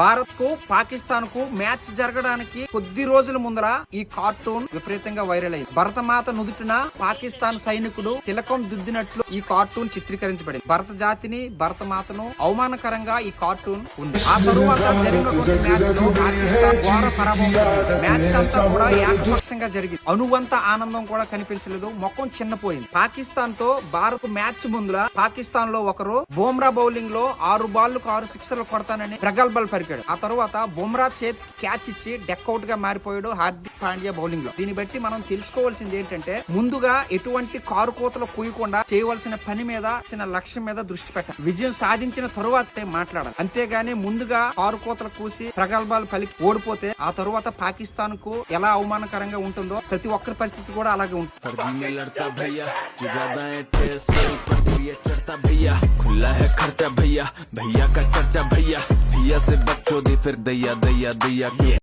భారత్కు పాకిస్తాన్కు మ్యాచ్ జరగడానికి కొద్ది రోజుల ముందర ఈ కార్టూన్ విపరీతంగా వైరల్ అయింది. భరతమాత నుదుటిన పాకిస్తాన్ సైనికుడు తిలకం దిద్దినట్లు ఈ కార్టూన్ చిత్రీకరించబడింది. భరత జాతిని భరతమాతను అవమానకరంగా ఈ కార్టూన్ ఉంది. ఆ తరువాత జరిగినటువంటి మ్యాచ్లో పాకిస్తాన్ ఘోర పరాభవం మ్యాచ్ అంతా కూడా ఏకపక్షంగా జరిగింది. అనువంత ఆనందం కూడా కనిపించలేదు. ముఖం చిన్నపోయింది. పాకిస్తాన్తో భారత్ మ్యాచ్ ముందుల పాకిస్తాన్లో ఒకరు బోమ్రా బౌలింగ్లో ఆరు బాళ్ళకు ఆరు సిక్సర్లు కొడతానని ప్రగల్భాలు దొరికాడు ఆ తర్వాత బుమ్రా చేత్ క్యాచ్ ఇచ్చి డెక్అవుట్గా మారిపోయాడు హార్దిక్ పాండ్యా బౌలింగ్లో. దీన్ని బట్టి మనం తెలుసుకోవాల్సింది ఏంటంటే ముందుగా ఎటువంటి కారు కోతలు కూయకుండా చేయవలసిన పని మీద చిన్న లక్ష్యం మీద దృష్టి పెట్టాలి. విజయం సాధించిన తరువాతే మాట్లాడాలి. అంతేగాని ముందుగా కారు కోతలు కూసి ప్రగల్భాలు పలికి ఓడిపోతే ఆ తరువాత పాకిస్తాన్కు ఎలా అవమానకరంగా ఉంటుందో ప్రతి ఒక్కరి పరిస్థితి కూడా అలాగే ఉంటుంది. खुला है खर्चा भैया भैया का चर्चा भैया। भैया से बच्चों दी फिर दैया दैया दैया।